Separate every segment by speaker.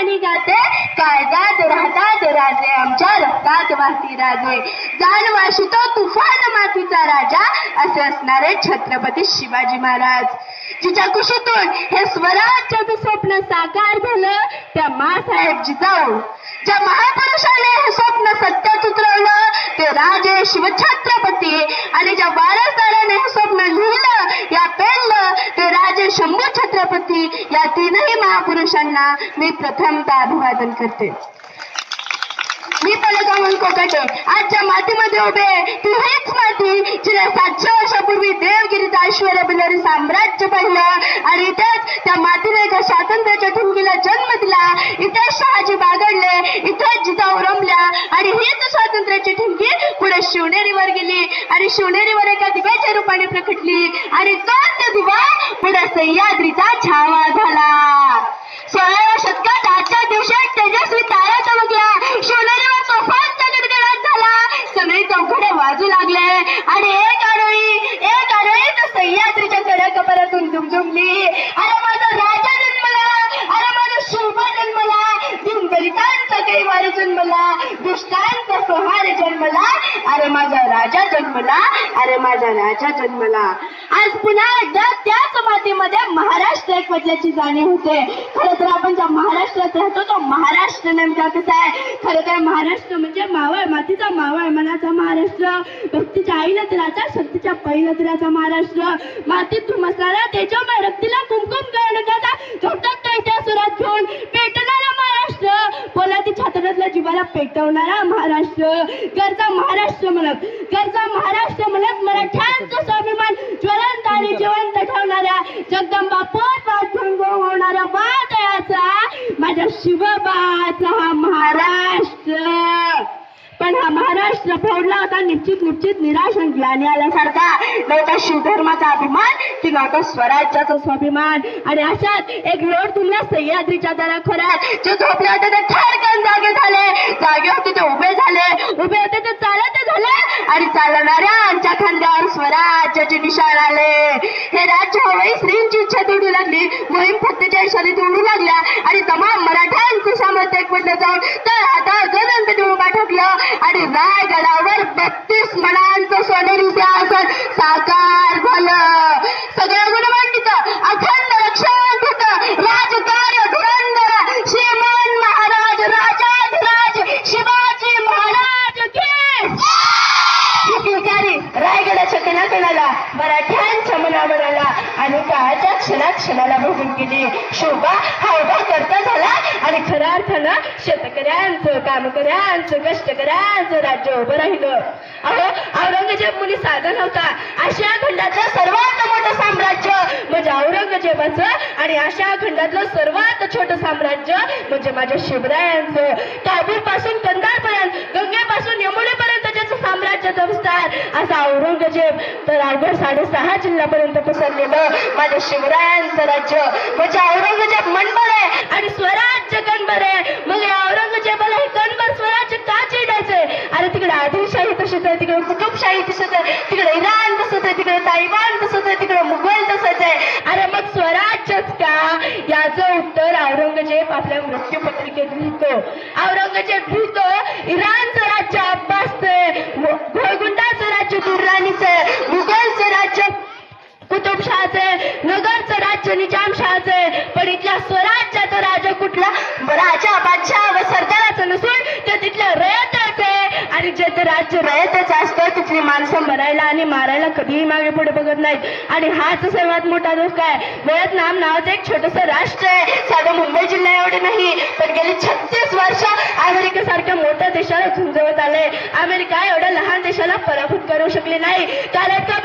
Speaker 1: गाणी गाते काळजात राहतात राजे आमच्या रक्तात वाहती राजे. जाण वाशितो तुफान मातीचा राजा असे असणारे छत्रपती शिवाजी महाराज. जिच्या कुशीतून हे स्वराज्याचं स्वप्न साकार झालं त्या मासाहेब जिजाऊ ज्या महापुरुषाने हे स्वप्न सत्यात उतरवलं राजे शिवछत्रपती आणि ज्या वारसदाराने हे स्वप्न लिहिलं या पेरलं ते राजे शंभू छत्रपती. या तीनही महापुरुषांना मी प्रथमतः अभिवादन करते. मी पलकावून कोकटे आजच्या मातीमध्ये उभे ती हीच माती जिने सातशे वर्षापूर्वी देवगिरीत ऐश्वर्य बिलारी साम्राज्य पाहिलं. आणि इथेच त्या मातीने एका स्वातंत्र्याच्या ठुमकीला जन्म दिला. इथेच शहाजी बागडले इथेच जिजाऊ रमल्या. आणि हीच दिव्याची ठिणगी पुढे शिवनेरीवर गेली आणि शिवनेरीवर एका दिव्याच्या रूपाने प्रकटली आणि तोच दिवा पुढे सह्याद्रीचा छावा झाला. सोळाव्या शतकात अरे माझा राजा जन्मला अरे माझा राजा जन्मला. आज पुन्हा एकदा त्याच मातीमध्ये महाराष्ट्र एक वजल्याची जाणीव होते. खरं तर आपण ज्या महाराष्ट्रात राहतो तो महाराष्ट्र नेमका कसा आहे? खरं तर महाराष्ट्र म्हणजे मावळ मातीचा मावळ मनाचा महाराष्ट्र. भक्तीच्या आईला तिराचा शक्तीच्या पहिला तिराचा महाराष्ट्र. मातीत तुमसणारा शिवबाचा हा महाराष्ट्र. पण हा महाराष्ट्र फोडला होता निश्चित निश्चित निराश आणि आल्यासारखा. नव्हता शिवधर्माचा अभिमान की नव्हता स्वराज्याचा स्वाभिमान. आणि अशात एक लोट तुमला सह्याद्रीच्या दराखोऱ्यात जे झोपले होते ते ठारकन जागे झाले. जागे होते ते उभे झाले. उभे होते ते चालत आणि चालणाऱ्या आमच्या खांद्यावर स्वराज्याचे निशाण आले. हे राज्य हवाई श्रींची इच्छा तोडू लागली. मोहीम फत्तेच्या इशारी तोडू लागल्या आणि तमाम मराठ्यांचे सामर्थ्य एकवटलं जाऊन तर आता गगन देऊळा टाकलं आणि रायगडावर बत्तीस मनांचं सोनेरी सिंहासन साकार झालं. सगळं खऱ्या अर्थानं शेतकऱ्यांचं कामकऱ्यांचं कष्टकऱ्यांचं राज्य उभं राहिलं. अहो औरंगजेब मुली साधन होता. आशिया खंडातलं सर्वात मोठं साम्राज्य म्हणजे औरंगजेबाचं आणि आशिया खंडातलं सर्वात छोटं साम्राज्य म्हणजे माझ्या शिवरायांचं. काबूल पासून कंधारपर्यंत गंगेपासून यमुनेपर्यंत ज्याचं साम्राज्य विस्तार असा औरंगजेब तर अवघड साडेसहा जिल्ह्यापर्यंत पसरलेलं माझ्या शिवरायांचं राज्य. म्हणजे औरंगजेब मनबर आहे आणि स्वराज्य कणबर आहे. मग या औरंगजेबाला हे कणबर स्वराज्य का चिडायचंय? अरे तिकडे आदिलशाही तशीच आहे तिकडे कुतुबशाही तसंच आहे तिकडे इराण तसंच आहे तिकडे ताइवान तसंच आहे तिकडे मुघल तसंच आहे. अरे मग स्वराज्यच का? याचं उत्तर औरंगजेब आपल्या मृत्यूपत्रिकेत लिहितो. औरंगजेब लिहितो नसून ते तिथलं रयताच आहे आणि जे ते राज्य रयतच असतं तिथली माणसं मरायला आणि मारायला कधीही मागे पुढे बघत नाहीत. आणि हाच सर्वात मोठा धोका आहे. व्हिएतनाम नावाचं एक छोटंसं राष्ट्र आहे. साधं मुंबई जिल्हा एवढे नाही पण गेली छत्तीस वर्ष अमेरिकेसारख्या मोठ्या देशाला झुंजवत आले अमेरिका एवढ्या लहान देशाला पराभूत करू शकले नाही. कारण का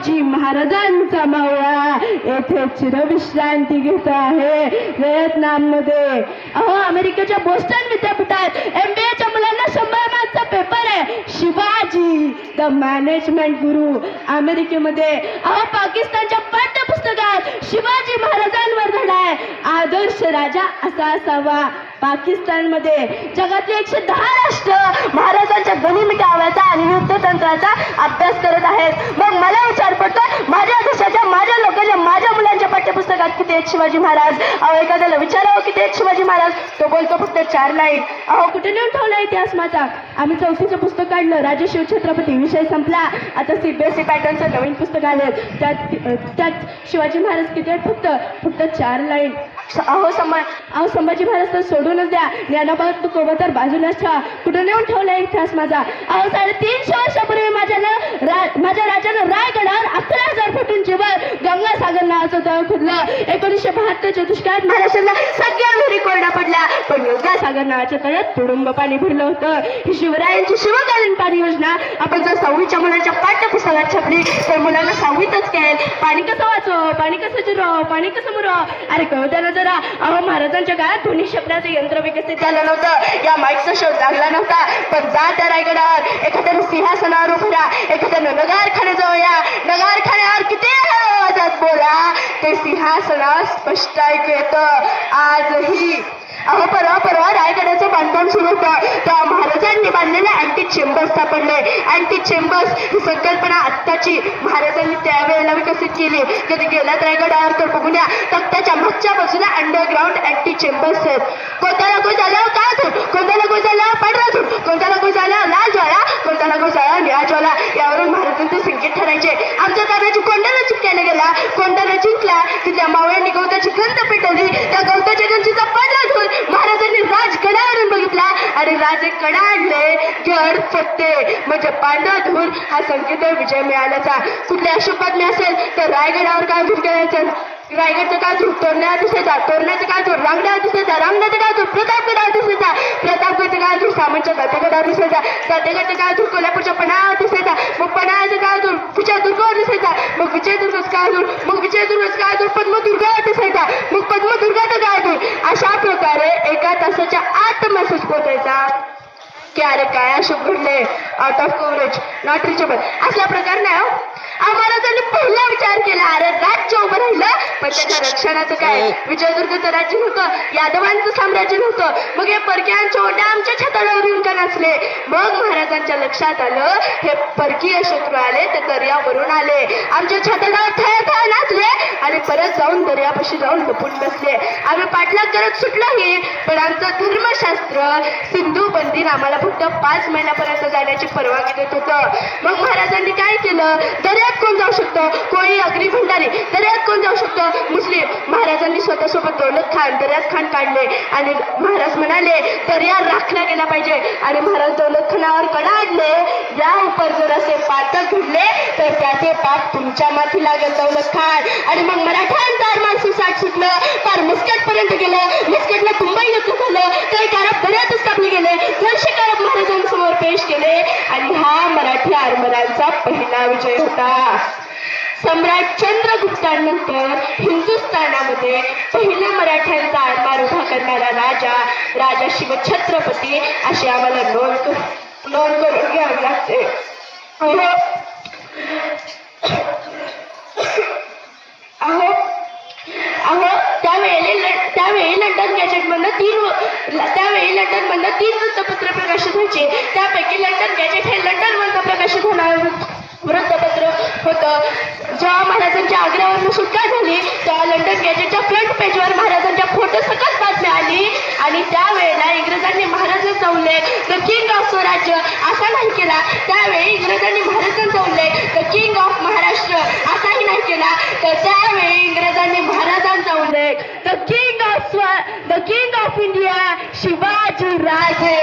Speaker 1: शिवाजी महाराजांचा मावळा येथे चिरविश्रांती घेत आहे. व्हिएतनाममध्ये अहो अमेरिकेच्या बोस्टन विद्यापीठात एम बी एच्या मुलांना शंभर मार्कचा पेपर आहे. शिवाजी द मॅनेजमेंट गुरु अमेरिकेमध्ये. अहो पाकिस्तानच्या पाठ्यपुस्तकात शिवाजी महाराजांवर धडा आहे आदर्श राजा असा असावा. पाकिस्तानमध्ये जगातले एकशे दहा राष्ट्र महाराजांच्या गणित काव्याचा आणि अर्थतंत्राचा अभ्यास करत आहेत मग मला विचार पडतो माझ्या देशाच्या माझ्या लोकांच्या माझ्या मुलांच्या पाठ्यपुस्तकात किती आहेत शिवाजी महाराज. अहो एखाद्याला विचारावं किती आहेत शिवाजी महाराज. तो बोलतो फक्त चार लाईन अहो कुठे नेऊन ठेवला इतिहास माझा? आम्ही चौथीचं पुस्तक काढलं. राजे शिवछत्रपती विषय संपला. आता सीबीएसई पॅटर्नचं नवीन पुस्तक आलं. त्यात त्यात शिवाजी महाराज किती आहेत फक्त? फक्त चार लाईन अहो संभा अहो संभाजी महाराज तर सोडूनच द्या. ज्ञानोबा तुकोबा तर बाजूलाच ठेवा. कुठं नेऊन ठेवला इतिहास माझा? अहो साडेतीनशे वर्षापूर्वी माझ्यानं रा माझ्या राजानं रायगडावर अकरा हजार फुटून जीवन गंगासागर नावाचं तळ खुदलं. एकोणीसशे बहात्तरच्या दुष्काळात महाराष्ट्राला सगळ्या विहिरी कोरड्या पडल्या पण गंगासागर नावाच्या तळ्यात तुडुंब पाणी भरलं होतं. ही शिवरायांची शिवकालीन पाणी योजना आपण जर सहावीच्या मुलाच्या पाठ्यपुस्तकात छापली तर मुलांना सहावीतच काय पाणी कसं वाचव? पाणी कसं जिरव पाणी कसं मुरव? अरे कळतं ना जरा. अहो महाराजांच्या काळात ध्वनी शब्दाचं यंत्र विकसित झालं नव्हतं. या माईकचा शोध लागला नव्हता. पण जा त्या रायगडावर. सिंहासनावर उभं राहा. एखाद्यानं जाऊया. या नगारखान्यावर किती आवाजात बोला. ते सिंहासनावर स्पष्ट ऐकू येतं. आजही अहो परवा परवा रायगडाचं बांधकाम सुरू होतं. त्या महाराजांनी बांधलेले अँटी चेंबर्स सापडले. अँटी चेंबर्स ही संकल्पना आत्ताची. महाराजांनी त्यावेळेला विकसित केली. कधी गेलात रायगडावर तर बघून या. तक्त्याच्या मागच्या बाजूला अंडरग्राऊंड अँटी चेंबर्स आहेत. कोणत्या लागू झाल्यावर काय धूर कोणत्या लागू झाल्यावर पांढरा धूर कोणत्या लागू झाल्यावर लाल ज्वाला. कोणत्या लागू झाल्यावर निळा ज्वाला. यावरून महाराजांचे संकेत ठरायचे. आमच्या ताब्याची कोंडाला चिपक्याला गेला कोंडाला जिंकला तिथल्या मावळ्यांनी गवताची गंध पेटवली. त्या गवताच्या गंजीचा पांढरा धूर राजे कडाडले आणले गड फत्ते म्हणजे पांढरा धूर हा संकेत विजय मिळाल्याचा. कुठल्या अशुभ असेल तर रायगडावर काय करायचं रायगडचं काय चूक तोरण्या दिसायचा तोरण्याचं काय चूक रांगड्या दिसायचा रांगड्याचं काय चूक प्रतापगडावर दिसायचा प्रतापगडचं काय चूक सामानच्या गडगडावर दिसायचा गडगडचं काय चूक कोल्हापूरच्या पन्हाळ्यावर दिसायचा मग पणाचं काय धूर विजयदुर्गावर दिसायचा मग विजयदुर्गच काय दूर मग विजयदुर्गच काय दूर पद्मदुर्गावर दिसायचा मग पद्मदुर्गाचं काय दूर अशा प्रकारे एका तासाच्या आत मेसेज पोचायचा की अरे काय अशुभ घडले out of coverage not reachable असला प्रकार नाही हो. आम्हाला त्यांनी पहिला विचार केला अरे राज्य उभं राहिलं पण त्याच्या रक्षणाचं काय? विजयदुर्गचं राज्य नव्हतं यादवांचं साम्राज्य नव्हतं. मग हे परकीयांच्या ओट्या आमच्या छताडावर येऊन का नसले मग महाराजांच्या लक्षात आलं हे परकीय शत्रू आले ते दर्यावरून आले. आमच्या छताडावर थया थया नाचले आणि परत जाऊन दर्यापाशी जाऊन लपून बसले. आम्ही पाठलाग करत सुटलोही पण आमचं धर्मशास्त्र सिंधू बंदीन आम्हाला फक्त पाच महिन्यापर्यंत जाण्याची परवानगी देत होतं. मग महाराजांनी काय केलं? दर्यात कोण जाऊ शकतं? कोणी अग्री भंडारी दर्यात कोण जाऊ शकतं? मुस्लिम महाराजांनी स्वतःसोबत दौलत खान दर्याज खान काढले आणि महाराज म्हणाले दर्या राखला गेला पाहिजे. आणि महाराज दौलत खानावर कडा आणले या उपर जर असे पातक घडले तर त्याचे पाप तुमच्या माथी लागेल दौलत खान. आणि मग मराठ्यांचा अरमान सुसाट सुटलं फार मुस्कट पर्यंत गेलं. मुस्कटला तुंबई युद्ध झालं काही कारब दर्यातच कापले गेले. दोनशे कारब महाराजांसमोर पेश केले. आणि हा मराठी आरमरांचा पहिला विजय होता. सम्राट चंद्रगुप्तानंतर हिंदुस्थानामध्ये पहिला मराठ्यांचा आरमार उभा करणारा राजा राजा शिवछत्रपती अशी आम्हाला नोंद नोंद करून घ्यावी लागते. अहो. अहो. त्यावेळेला त्यावेळी लंडन गॅजेटमधनं तीन त्यावेळी त्यावेळी लंडनमधनं तीन वृत्तपत्र प्रकाशित व्हायचे. त्यापैकी लंडन गॅजेट हे लंडन मधनं प्रकाशित होणार. वृत्तपत्र होतं. जेव्हा महाराजांच्या आग्र्यावरून सुटका झाली तेव्हा लंडन गॅजेटच्या फ्रंट पेजवर महाराजांच्या फोटो सकस बातमी आली. आणि त्यावेळेला इंग्रजांनी महाराजांचा उल्लेख द किंग ऑफ स्वराज्य असा नाही केला. त्यावेळेला इंग्रजांनी महाराजांचा उल्लेख द किंग ऑफ महाराष्ट्र असाही नाही केला तर त्यावेळी इंग्रजांनी महाराजांचा उल्लेख द किंग ऑफ स्व the king of India Shivaji Raje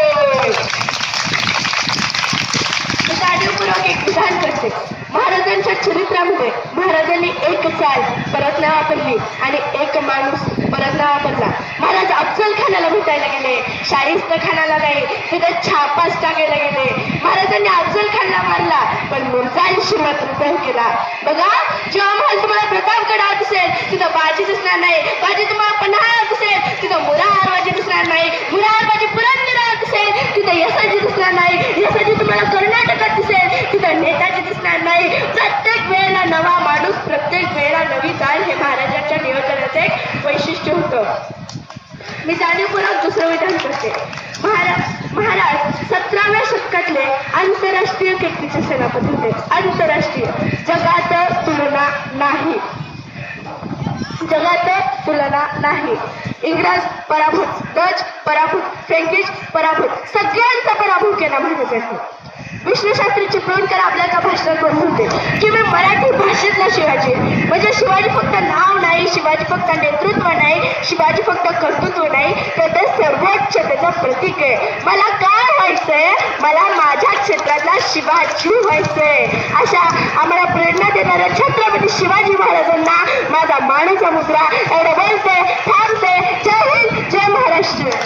Speaker 1: मी जाणीवपूर्वक एक विधान करते महाराजांच्या चरित्रामध्ये महाराजांनी एक चाल परत नाव वापरली आणि एक माणूस परत नाव वापरला महाराज अफजल खानाला भेटायला गेले. शाहिस्त खानाला नाही तिथे छापास टाकायला गेले. महाराजांनी अफजल खानला मारला पण मुर्जांशी मात्र केला. बघा जेव्हा महाराज तुम्हाला प्रतापगड दिसेल तिथं बाजी दिसणार नाही. बाजी तुम्हाला पन्हाळा दिसेल तिथं मुरार बाजी दिसणार नाही. मुरार बाजी पुरंदर दिसेल तिथं यसाजी दिसणार नाही. यसाजी तुम्हाला कर्नाटकात दिसेल तिथं नेताजी दिसणार नाही. प्रत्येक वेळेला नवा माणूस प्रत्येक वेळेला नवी चाल हे महाराजांच्या नियोजनाचं एक वैशिष्ट्य होतं. मी जाणीवपूर्वक दुसरं विधान करते. महाराज महाराज सतराव्या शतकातले आंतरराष्ट्रीय कीर्तीचे सेनापती होते. आंतरराष्ट्रीय. जगात तुलना नाही. जगात तुलना नाही. इंग्रज पराभूत डच पराभूत फ्रेंकिश पराभूत सगळ्यांचा पराभव केला महाराजांनी. विष्णूशास्त्री चिपळूणकर आपल्याला भाषण करून होते की मी मराठी भाषेतला शिवाजी. म्हणजे शिवाजी फक्त नाव नाही शिवाजी फक्त नेतृत्व नाही शिवाजी फक्त कर्तृत्व नाही. तर ते सर्वोच्चतेचं प्रतीक आहे. मला काय व्हायचंय? मला माझ्या क्षेत्रातला शिवाजी व्हायचंय. अशा आम्हाला प्रेरणा देणाऱ्या छत्रपती शिवाजी महाराजांना माझा माणूस मुद्रा एवढं बोलते थांबते. जय हिंद जय महाराष्ट्र.